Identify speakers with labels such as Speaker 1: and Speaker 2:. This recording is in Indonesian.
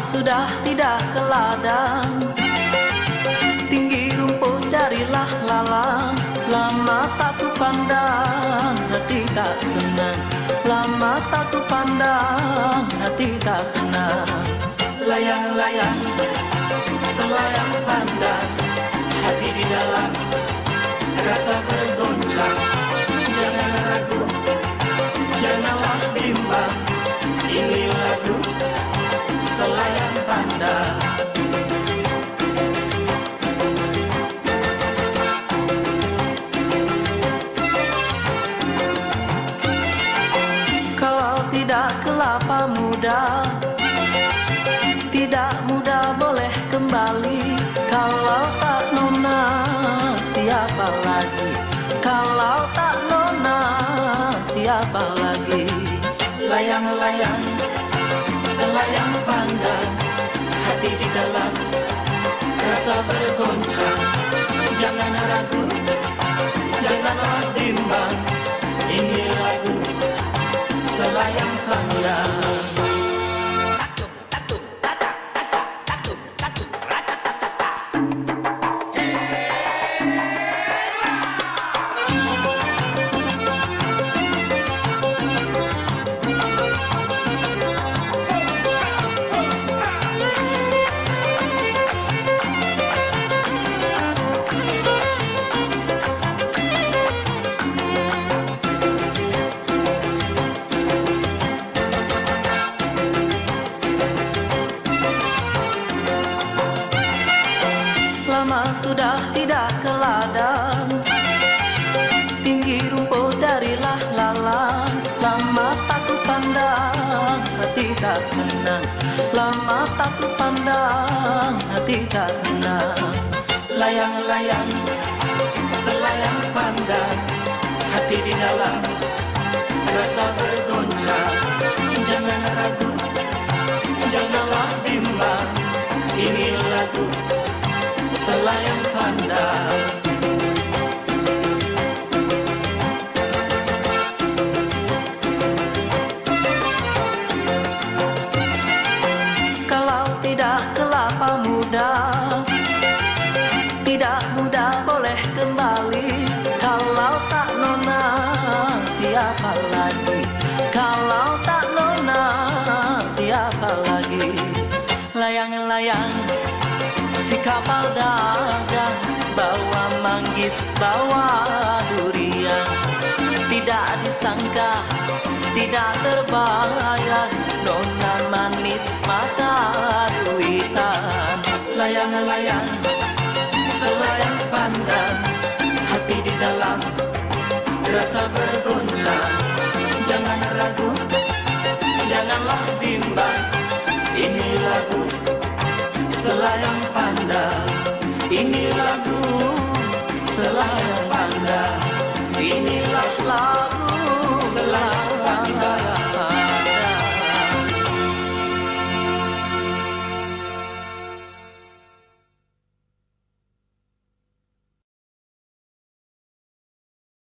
Speaker 1: sudah tidak ke ladang. Tinggi rumput carilah lalang Lama tak ku pandang hati tak senang. Lama tak ku pandang hati tak senang. Layang-layang selayang pandang Hati di dalam rasa tidak kelapa muda. Tidak muda boleh kembali. Kalau tak nona siapa lagi? Kalau tak nona siapa lagi? Layang-layang selayang pandang Hati di dalam rasa bergoncang. Jangan ragu, sudah tidak ke ladang Tinggi rumput darilah lalang Lama tak ku pandang Hati tak senang. Lama tak ku pandang Hati tak senang. Layang-layang Selayang pandang Hati di dalam selayang pandang Kalau tidak kelapa muda Tidak muda boleh kembali. Kalau tak nona siapa lagi? Kalau tak nona siapa lagi? Layang-layang kapal dagang bawa manggis bawa durian. Tidak disangka tidak terbayang nona manis mata duitan. Layang-layang selayang pandang hati di dalam rasa bergoncang jangan ragu janganlah bimbang ini lagu selayang ini lagu selayang pandang. Ini